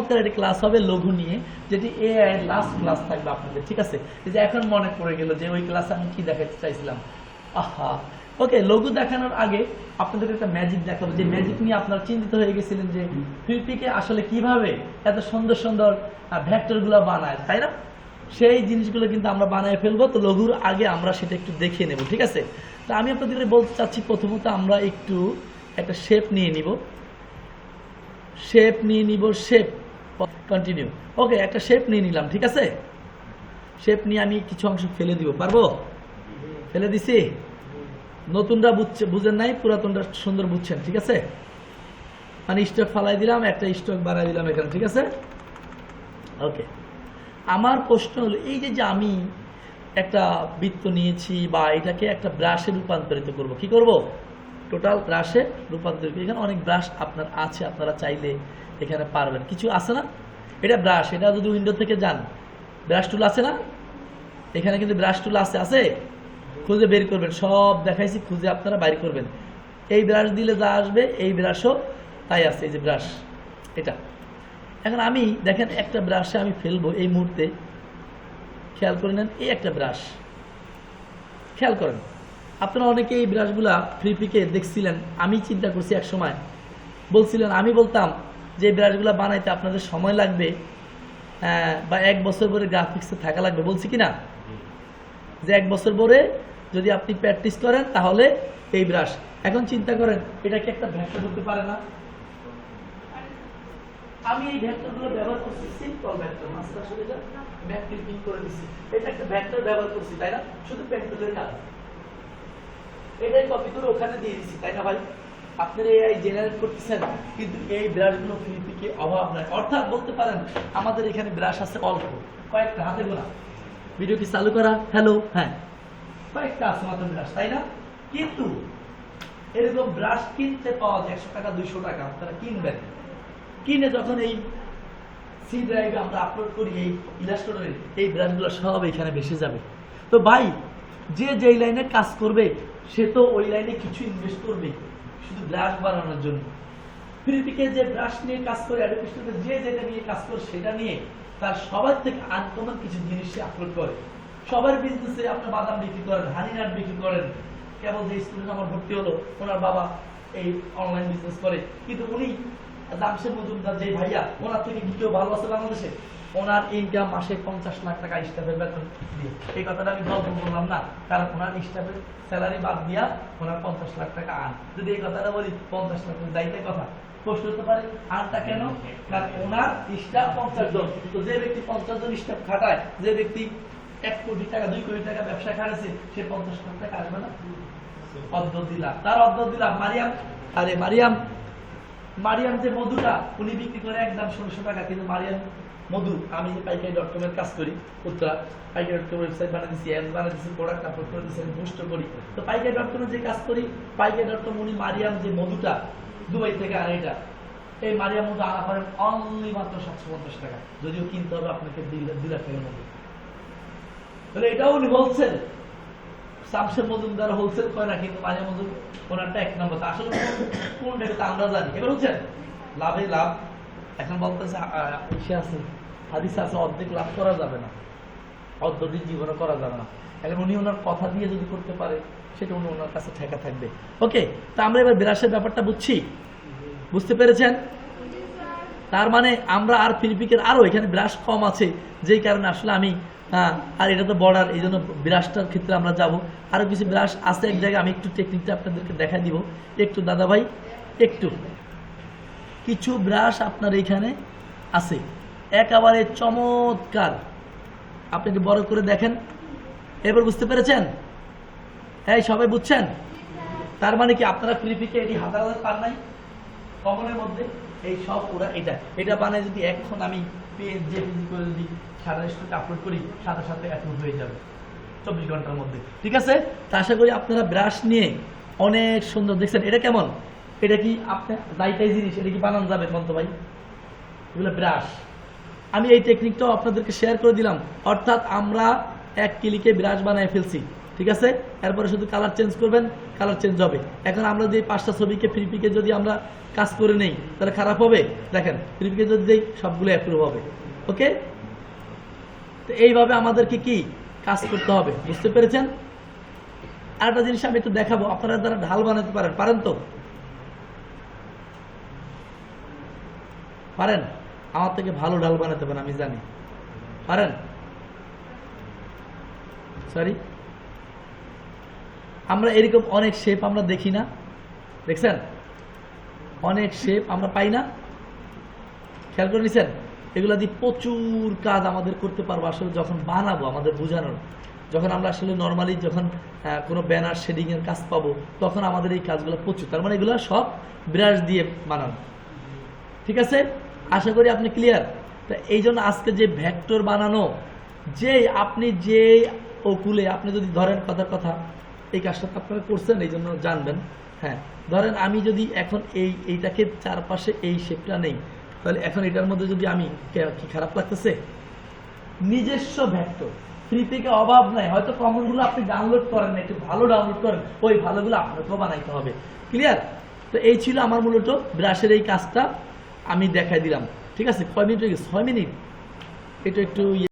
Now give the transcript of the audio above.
চমৎকার একটি ক্লাস হবে লঘু নিয়ে, যেটি এ আই লাস্ট ক্লাস থাকবে আপনাদের, ঠিক আছে? এই যে এখন মনে পড়ে গেল যে ওই ক্লাসে আমি কি দেখাতে চাইছিলাম। আহা! ওকে লঘু দেখানোর আগে আপনাদের একটা ম্যাজিক দেখাবো। যে ম্যাজিক নিয়ে আপনারা চিন্তিত হয়ে গেছিলেন যে ফিরপিকে আসলে কীভাবে এত সুন্দর সুন্দর ভ্যাক্টরগুলো বানায়, তাই না? সেই জিনিসগুলো কিন্তু আমরা বানায় ফেলব। তো লঘুর আগে আমরা সেটা একটু দেখিয়ে নেব, ঠিক আছে? তো আমি আপনাদেরকে বলতে চাচ্ছি, প্রথমত আমরা একটু একটা শেপ নিয়ে নিব। শেপ নিয়ে নিব শেপ কন্টিনিউ ওকে একটা শেপ নিয়ে নিলাম, ঠিক আছে? শেপ নিয়ে আমি কিছু অংশ ফেলে দিব, পারব? ফেলে দিছি? নতুনরা বুঝছে, বুঝেন নাই, পুরাতনরা সুন্দর বুঝছেন, ঠিক আছে? মানে স্টক ফালাই দিলাম, একটা স্টক বাড়াই দিলাম এখানে, ঠিক আছে? ওকে আমার প্রশ্ন হলো, এই যে যে আমি একটা বৃত্ত নিয়েছি বা এটাকে একটা ব্রাশে রূপান্তরিত করব, কি করব? টোটাল ব্রাশে রূপান্তরিত এখানে অনেক ব্রাশ আপনার আছে, আপনারা চাইলে এখানে পারবেন। কিছু আছে না? এটা ব্রাশ এটা যদি উইন্ডো থেকে যান ব্রাশ টুল আছে না? এখানে কিন্তু ব্রাশ টুল আছে আছে? খুঁজে বের করবেন। সব দেখাইছি, খুঁজে আপনারা বাইর করবেন। এই ব্রাশ দিলে যা আসবে, এই ব্রাশও তাই আছে, এই যে ব্রাশ এটা। এখন আমি, দেখেন, একটা ব্রাশে আমি ফেলব এই মুহূর্তে। খেয়াল করে নেন, এই একটা ব্রাশ খেয়াল করেন। আপনারা অনেকে এই ব্রাশগুলা ফ্রি পিকে দেখছিলেন আমি চিন্তা করছি এক সময়। বলছিলেন আমি বলতাম যে ব্রাশগুলা বানাইতে আপনাদের সময় লাগবে আহ, বা এক বছর পরে গ্রাফিক্সে থাকা লাগবে। বলছি কি না? যে এক বছর পরে যদি আপনি প্র্যাকটিস করেন তাহলে এই ব্রাশ এখন চিন্তা করেন এটা কি একটা ভ্যাক্টর হতে পারে না? আমি এই ভেক্টরগুলো ব্যবহার করছি সিম্পল ভেক্টর মাস্টার আসলে ব্যাক ক্লিপিং করে দিছি। এটা একটা ভেক্টর ব্যবহার করছি তাই না? শুধু পেন্সিলের কাজ। এটাই কপি করে ওখানে দিয়ে দিচ্ছি তাই না ভাই? আপনারা এআই জেনারেট করতেছেন, কিন্তু এই ব্রাশগুলো ফিলিপিকে অভাব নাই। অর্থাৎ বলতে পারেন, আমাদের এখানে ব্রাশ আছে অল্প, কয়েকটা হাতে গোনা ভিডিও কি চালু করা? হ্যালো হ্যাঁ। কয়েকটা আছে মাত্র ব্রাশ তাই না? কিন্তু এরকম ব্রাশ কিনতে পাওয়া যায় একশো টাকা, দুইশো টাকা, আপনারা কিনবেন। কিনে যখন এই সি ড্রাইভে আমরা আপলোড করি, এই ইলাস্ট্রেটরে এই ব্রাশগুলো সব এখানে ভেসে যাবে। তো ভাই যে যেই লাইনে কাজ করবে, সে তো ওই লাইনে কিছু ইনভেস্ট করবে, শুধু ব্রাশ বানানোর জন্য। ফিলিপিকে যে ব্রাশ নিয়ে কাজ করে এডুকেশনে যে যেটা নিয়ে কাজ করে, সেটা নিয়ে তার সবার থেকে আনকমন কিছু জিনিস আপলোড করে। সবার বিজনেসে আপনার বাদাম বিক্রি করেন হানি নাট বিক্রি করেন। কেবল যে স্টুডেন্ট আমার ভর্তি হলো, ওনার বাবা এই অনলাইন বিজনেস করে। কিন্তু উনি জামশেদ মজুমদার যে ভাইয়া, ওনার থেকে কি কেউ ভালো আছে বাংলাদেশে। ওনার ইনকাম মাসে পঞ্চাশ লাখ টাকা স্টাফের বেতন দিয়ে। এই কথাটা আমি গল্প বললাম না। কারণ ওনার স্টাফের স্যালারি বাদ দিয়া ওনার পঞ্চাশ লাখ টাকা আন যদি এই কথাটা বলি, পঞ্চাশ লাখ দায়িত্বের কথা। প্রশ্ন হতে পারে, আনটা কেন? কারণ ওনার স্টাফ পঞ্চাশ জন। তো যে ব্যক্তি পঞ্চাশ জন স্টাফ খাটায়, যে ব্যক্তি এক কোটি টাকা, দুই কোটি টাকা ব্যবসা খাটাচ্ছে সে পঞ্চাশ লাখ টাকা আসবে না? অর্ধ দিলাম। তার অর্ধ দিলাম মারিয়াম। আরে মারিয়াম মারিয়াম যে মধুটা, উনি বিক্রি করে একদম ষোলোশো টাকা, কিন্তু মারিয়াম মধু, আমি পাইকারি ডট কমের কাজ করি উত্তরা পাইকারি ডট কম ওয়েবসাইট বানিয়ে দিচ্ছি অ্যাড বানিয়ে দিচ্ছি প্রোডাক্ট আপলোড করে দিচ্ছি আমি বুস্ট করি। তো পাইকারি ডট কমের যে কাজ করি, পাইকারি ডট কম উনি মারিয়াম যে মধুটা, দুবাই থেকে আনে এটা, এই মারিয়াম মধু আনা করেন অনলি মাত্র সাতশো পঞ্চাশ টাকা। যদিও কিনতে হবে আপনাকে দুই লাখ টাকার মধ্যে। তাহলে এটাও উনি বলছেন শামসের মজুমদার হোলসেল করে মাঝে মজুম, ওনারটা এক নম্বর। আসলে আমরা জানি। এবার লাভে লাভ। এখন বলতেছে আছে, হাদিস আছে, অর্ধেক লাভ করা যাবে না। অর্ধেক জীবনে করা যাবে না। এখন উনি ওনার কথা দিয়ে যদি করতে পারে, সেটা উনি ওনার কাছে ঠেকা থাকবে। ওকে, তা আমরা এবার বিরাসের ব্যাপারটা বুঝছি। বুঝতে পেরেছেন? তার মানে আমরা আর ফিলিপিকের আরও এখানে ব্রাশ কম আছে, যেই কারণে আসলে আমি হ্যাঁ আর এটা তো বর্ডার এই জন্য ব্রাশটার ক্ষেত্রে আমরা যাব। আরও কিছু ব্রাশ আছে এক জায়গায়, আমি একটু টেকনিকটা আপনাদেরকে দেখাই দিব। একটু দাদা ভাই একটু। কিছু ব্রাশ আপনার এইখানে আছে। একেবারে চমৎকার। আপনি একটু বড় করে দেখেন। এবার বুঝতে পেরেছেন? এই, সবাই বুঝছেন? তার মানে কি আপনারা ফিলিপিকে এটি হাজার হাজার পান নাই? কমনের মধ্যে? এই সব ওরা এটা। এটা বানায় যদি এখন আমি পেজ জেপিজি করে যদি সারা স্টুডেন্ট আপলোড করি, সাথে সাথে আপলোড হয়ে যাবে। চব্বিশ ঘণ্টার মধ্যে। ঠিক আছে? তা আশা করি আপনারা ব্রাশ নিয়ে অনেক সুন্দর দেখছেন। এটা কেমন? এটা কি আপনার দায়িত্বাই জিনিস? এটা কি বানানো যাবে মন্ত ভাই? এগুলো ব্রাশ আমি এই টেকনিকটাও আপনাদেরকে শেয়ার করে দিলাম। অর্থাৎ আমরা এক ক্লিকে ব্রাশ বানায় ফেলছি। ঠিক আছে? এরপরে শুধু কালার চেঞ্জ করবেন কালার চেঞ্জ হবে। এখন আমরা যদি পাঁচটা ছবিকে ফ্রিপিকে যদি আমরা কাজ করে নেই, তাহলে খারাপ হবে? দেখেন ফ্রিপিকে যদি দেই সবগুলো অ্যাপ্রুভ হবে। ওকে? তো এইভাবে আমাদেরকে কি? কাজ করতে হবে। বুঝতে পেরেছেন? আরেকটা জিনিস আমি একটু দেখাবো। আপনারা যারা ঢাল বানাতে পারেন পারেন তো? পারেন? আমার থেকে ভালো ঢাল বানাতে পারেন, আমি জানি। পারেন? সরি আমরা এরকম অনেক শেপ আমরা দেখি না। দেখছেন? অনেক শেপ আমরা পাই না। খেয়াল করে নিছেন? এগুলো দিয়ে প্রচুর কাজ আমাদের করতে পারব আসলে যখন বানাবো, আমাদের বোঝানোর। যখন আমরা আসলে নর্মালি যখন কোনো ব্যানার শেডিং এর কাজ পাবো, তখন আমাদের এই কাজগুলো প্রচুর। তার মানে এগুলো সব ব্রাশ দিয়ে বানানো। ঠিক আছে? আশা করি আপনি ক্লিয়ার তা এই জন্য আজকে যে ভ্যাক্টর বানানো যে আপনি যে ওকুলে আপনি যদি ধরেন কথার কথা এই কাজটা আপনারা করছেন, এই জন্য জানবেন। হ্যাঁ ধরেন আমি যদি এখন এই, এইটাকে চারপাশে এই শেপটা নেই, তাহলে এখন এটার মধ্যে যদি আমি কি খারাপ লাগতেছে? নিজস্ব ভেক্টর ফ্রি থেকে অভাব নাই। হয়তো কমনগুলো আপনি ডাউনলোড করেন, একটু ভালো ডাউনলোড করেন, ওই ভালোগুলো আপনাকেও বানাইতে হবে। ক্লিয়ার তো এই ছিল আমার মূলত ব্রাশের এই কাজটা। আমি দেখাই দিলাম। ঠিক আছে? কয় মিনিট হয়ে গেছে? ছয় মিনিট। এটা একটু ইয়ে